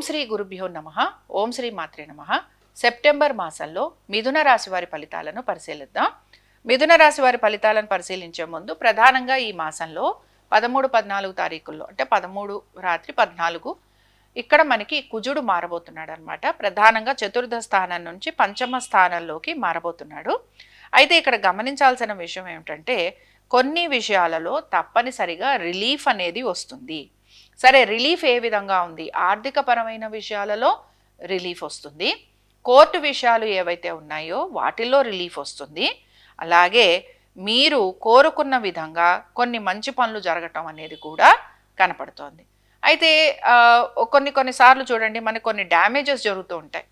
ఓం శ్రీ గురుభ్యో నమ. ఓం శ్రీ మాత్రే నమ. సెప్టెంబర్ మాసంలో మిథున రాశి వారి ఫలితాలను పరిశీలిద్దాం. మిథున రాశి వారి ఫలితాలను పరిశీలించే ముందు ప్రధానంగా ఈ మాసంలో పదమూడు పద్నాలుగు తారీఖుల్లో అంటే పదమూడు రాత్రి పద్నాలుగు ఇక్కడ మనకి కుజుడు మారబోతున్నాడు అనమాట ప్రధానంగా చతుర్థ స్థానం నుంచి పంచమ స్థానంలోకి మారబోతున్నాడు. అయితే ఇక్కడ గమనించాల్సిన విషయం ఏమిటంటే కొన్ని విషయాలలో తప్పనిసరిగా రిలీఫ్ అనేది వస్తుంది. సరే రిలీఫ్ ఏ విధంగా ఉంది? ఆర్థిక పరమైన విషయాలలో రిలీఫ్ వస్తుంది. కోర్టు విషయాలు ఏవైతే ఉన్నాయో వాటిల్లో రిలీఫ్ వస్తుంది. అలాగే మీరు కోరుకున్న విధంగా కొన్ని మంచి పనులు జరగటం అనేది కూడా కనపడుతోంది. అయితే కొన్ని కొన్నిసార్లు చూడండి మనకి కొన్ని డ్యామేజెస్ జరుగుతూ ఉంటాయి.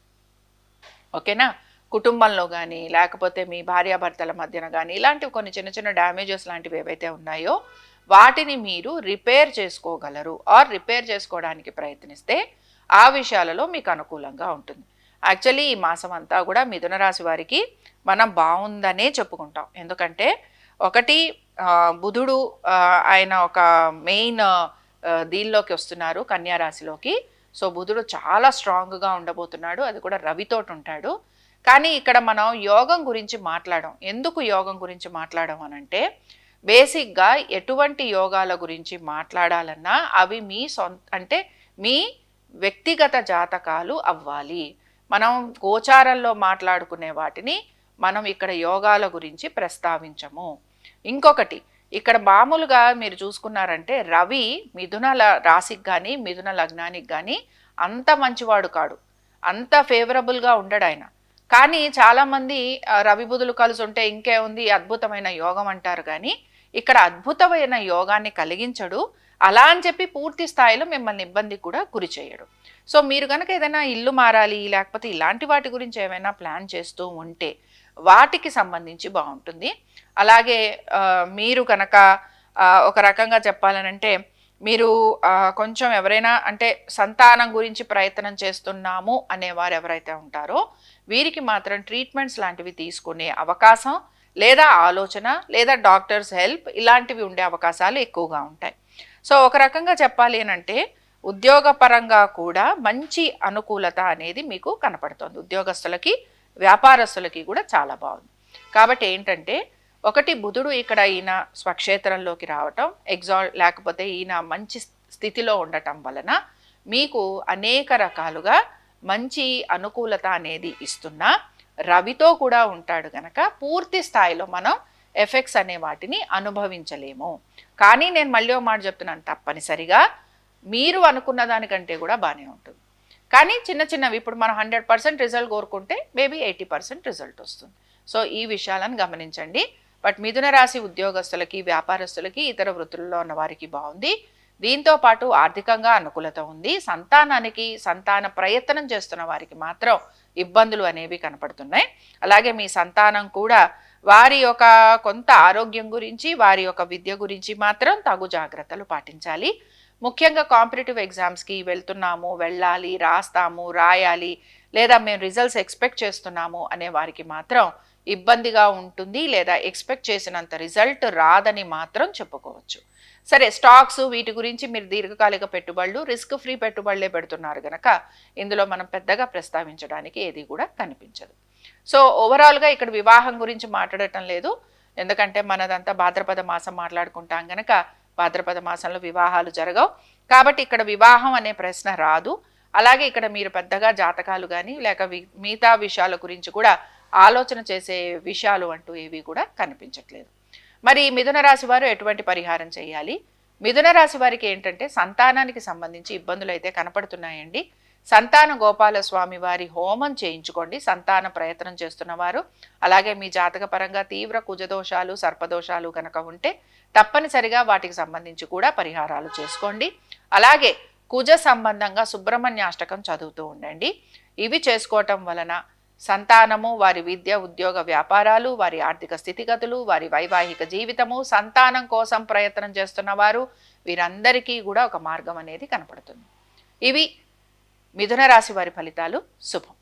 ఓకేనా? కుటుంబంలో కానీ లేకపోతే మీ భార్యాభర్తల మధ్యన కానీ ఇలాంటివి కొన్ని చిన్న చిన్న డ్యామేజెస్ లాంటివి ఏవైతే ఉన్నాయో వాటిని మీరు రిపేర్ చేసుకోగలరు ఆర్ రిపేర్ చేసుకోవడానికి ప్రయత్నిస్తే ఆ విషయాలలో మీకు అనుకూలంగా ఉంటుంది. యాక్చువల్లీ ఈ మాసం అంతా కూడా మిథున రాశి వారికి మనం బాగుందనే చెప్పుకుంటాం. ఎందుకంటే ఒకటి బుధుడు ఆయన ఒక మెయిన్ దీనిలోకి వస్తున్నారు కన్యారాశిలోకి సో బుధుడు చాలా స్ట్రాంగ్గా ఉండబోతున్నాడు అది కూడా రవితోటి ఉంటాడు. కానీ ఇక్కడ మనం యోగం గురించి మాట్లాడడం ఎందుకు యోగం గురించి మాట్లాడడం అనంటే బేసిక్గా ఎటువంటి యోగాల గురించి మాట్లాడాలన్నా అవి మీ సొంత అంటే మీ వ్యక్తిగత జాతకాలు అవ్వాలి. మనం గోచారంలో మాట్లాడుకునే వాటిని మనం ఇక్కడ యోగాల గురించి ప్రస్తావించము. ఇంకొకటి ఇక్కడ మామూలుగా మీరు చూసుకున్నారంటే రవి మిథున రాశికి కానీ మిథున లగ్నానికి కానీ అంత మంచివాడు కాడు. అంత ఫేవరబుల్గా ఉండడు ఆయన. కానీ చాలామంది రవిబుధులు రవి బుధులు కలిసి ఉంటే ఇంకే ఉంది అద్భుతమైన యోగం అంటారు కానీ ఇక్కడ అద్భుతమైన యోగాన్ని కలిగించడు. అలా అని చెప్పి పూర్తి స్థాయిలో మిమ్మల్ని ఇబ్బంది కూడా గురి చేయడు. సో మీరు కనుక ఏదైనా ఇల్లు మారాలి లేకపోతే ఇలాంటి వాటి గురించి ఏమైనా ప్లాన్ చేస్తూ ఉంటే వాటికి సంబంధించి బాగుంటుంది. అలాగే మీరు కనుక ఒక రకంగా చెప్పాలనంటే మీరు కొంచెం ఎవరైనా అంటే సంతానం గురించి ప్రయత్నం చేస్తున్నాము అనేవారు ఎవరైతే ఉంటారో వీరికి మాత్రం ట్రీట్మెంట్స్ లాంటివి తీసుకునే అవకాశం లేదా ఆలోచన లేదా డాక్టర్స్ హెల్ప్ ఇలాంటివి ఉండే అవకాశాలు ఎక్కువగా ఉంటాయి. సో ఒక రకంగా చెప్పాలి అంటే ఉద్యోగపరంగా కూడా మంచి అనుకూలత అనేది మీకు కనపడుతుంది. ఉద్యోగస్తులకి వ్యాపారస్తులకి కూడా చాలా బాగుంది. కాబట్టి ఏంటంటే ఒకటి బుధుడు ఇక్కడ ఈయన స్వక్షేత్రంలోకి రావటం ఎగ్జా లేకపోతే ఈయన మంచి స్థితిలో ఉండటం వలన మీకు అనేక రకాలుగా మంచి అనుకూలత అనేది ఇస్తున్నా రవితో కూడా ఉంటాడు గనక పూర్తి స్థాయిలో మనం ఎఫెక్ట్స్ అనే వాటిని అనుభవించలేము. కానీ నేను మళ్ళీ ఒక మాట చెప్తున్నాను తప్పనిసరిగా మీరు అనుకున్న దానికంటే కూడా బాగానే ఉంటుంది. కానీ చిన్న చిన్నవి ఇప్పుడు మనం హండ్రెడ్ పర్సెంట్ రిజల్ట్ కోరుకుంటే మేబీ ఎయిటీ పర్సెంట్ రిజల్ట్ వస్తుంది. సో ఈ విషయాలను గమనించండి. బట్ మిథున రాశి ఉద్యోగస్తులకి వ్యాపారస్తులకి ఇతర వృత్తుల్లో ఉన్న వారికి బాగుంది. దీంతో పాటు ఆర్థికంగా అనుకూలత ఉంది. సంతానానికి సంతాన ప్రయత్నం చేస్తున్న వారికి మాత్రం ఇబ్బందులు అనేవి కనపడుతున్నాయి. అలాగే మీ సంతానం కూడా వారి యొక్క కొంత ఆరోగ్యం గురించి వారి యొక్క విద్య గురించి మాత్రం తగు జాగ్రత్తలు పాటించాలి. ముఖ్యంగా కాంపిటేటివ్ ఎగ్జామ్స్కి వెళ్తున్నాము వెళ్ళాలి రాస్తాము రాయాలి లేదా మేము రిజల్ట్స్ ఎక్స్పెక్ట్ చేస్తున్నాము అనే వారికి మాత్రం ఇబ్బందిగా ఉంటుంది లేదా ఎక్స్పెక్ట్ చేసినంత రిజల్ట్ రాదని మాత్రం చెప్పుకోవచ్చు. సరే స్టాక్స్ వీటి గురించి మీరు దీర్ఘకాలిక పెట్టుబడులు రిస్క్ ఫ్రీ పెట్టుబడులే పెడుతున్నారు కనుక ఇందులో మనం పెద్దగా ప్రస్తావించడానికి ఏది కూడా కనిపించదు. సో ఓవరాల్గా ఇక్కడ వివాహం గురించి మాట్లాడటం లేదు. ఎందుకంటే మనదంతా భాద్రపద మాసం మాట్లాడుకుంటాం గనక భాద్రపద మాసంలో వివాహాలు జరగవు. కాబట్టి ఇక్కడ వివాహం అనే ప్రశ్న రాదు. అలాగే ఇక్కడ మీరు పెద్దగా జాతకాలు కానీ లేక మిగతా విషయాల గురించి కూడా ఆలోచన చేసే విషయాలు అంటూ ఏవి కూడా కనిపించట్లేదు. మరి మిథున రాశి వారు ఎటువంటి పరిహారం చేయాలి? మిథున రాశి వారికి ఏంటంటే సంతానానికి సంబంధించి ఇబ్బందులు అయితే కనపడుతున్నాయండి. సంతాన గోపాల స్వామి వారి హోమం చేయించుకోండి. సంతాన ప్రయత్నం చేస్తున్నవారు అలాగే మీ జాతక పరంగా తీవ్ర కుజదోషాలు సర్పదోషాలు కనుక ఉంటే తప్పనిసరిగా వాటికి సంబంధించి కూడా పరిహారాలు చేసుకోండి. అలాగే కుజ సంబంధంగా సుబ్రహ్మణ్యాష్టకం చదువుతూ ఉండండి. ఇవి చేసుకోవటం వలన సంతానము వారి విద్య ఉద్యోగ వ్యాపారాలు వారి ఆర్థిక స్థితిగతులు వారి వైవాహిక జీవితము సంతానం కోసం ప్రయత్నం చేస్తున్న వారు వీరందరికీ కూడా ఒక మార్గం అనేది కనపడుతుంది. ఇవి మిథున రాశి వారి ఫలితాలు. శుభం.